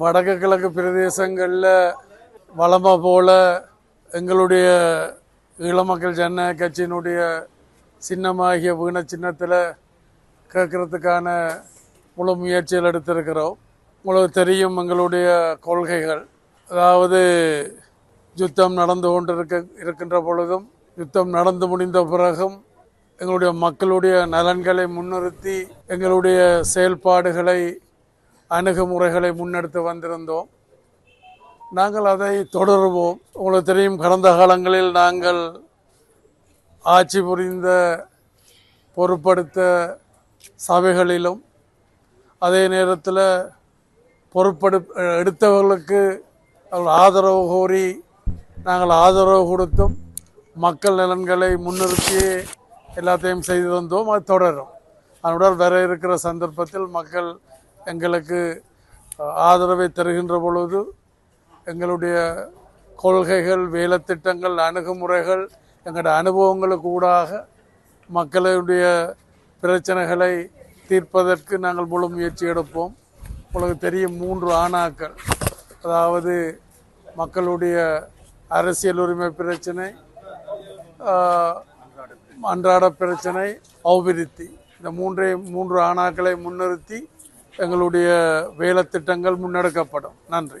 வடக்கு கிழக்கு பிரதேசங்களில் வளமாக போல எங்களுடைய ஈழமக்கள் ஜன கட்சியினுடைய சின்னமாகிய வீண சின்னத்தில் கேட்கறதுக்கான முழு முயற்சிகள் எடுத்திருக்கிறோம். உங்களுக்கு தெரியும் எங்களுடைய கொள்கைகள். அதாவது யுத்தம் நடந்து கொண்டிருக்க இருக்கின்ற பொழுதும் யுத்தம் நடந்து முடிந்த பிறகும் எங்களுடைய மக்களுடைய நலன்களை முன்னிறுத்தி எங்களுடைய செயல்பாடுகளை அணுகுமுறைகளை முன்னெடுத்து வந்திருந்தோம். நாங்கள் அதை தொடருவோம். உங்களுக்கு தெரியும் கடந்த காலங்களில் நாங்கள் ஆட்சி புரிந்த பொறுப்படுத்த சபைகளிலும் அதே நேரத்தில் பொறுப்பெடு எடுத்தவர்களுக்கு அவர்கள் ஆதரவு கோரி நாங்கள் ஆதரவு கொடுத்தும் மக்கள் நலன்களை முன்னிறுத்தி எல்லாத்தையும் செய்து வந்தோம் அது தொடரும். அதனுடன் வர இருக்கிற சந்தர்ப்பத்தில் மக்கள் எங்களுக்கு ஆதரவை தருகின்ற பொழுது எங்களுடைய கொள்கைகள் வேலைத்திட்டங்கள் அணுகுமுறைகள் எங்களுடைய அனுபவங்களுக்கு ஊடாக மக்களுடைய பிரச்சனைகளை தீர்ப்பதற்கு நாங்கள் முழு முயற்சி எடுப்போம். உங்களுக்கு தெரியும் மூன்று ஆணாக்கள். அதாவது மக்களுடைய அரசியல் உரிமை பிரச்சனை அன்றாட பிரச்சனை அபிவிருத்தி. இந்த மூன்றை மூன்று ஆணாக்களை முன்னிறுத்தி எங்களுடைய வேலைத்திட்டங்கள் முன்னெடுக்கப்படும். நன்றி.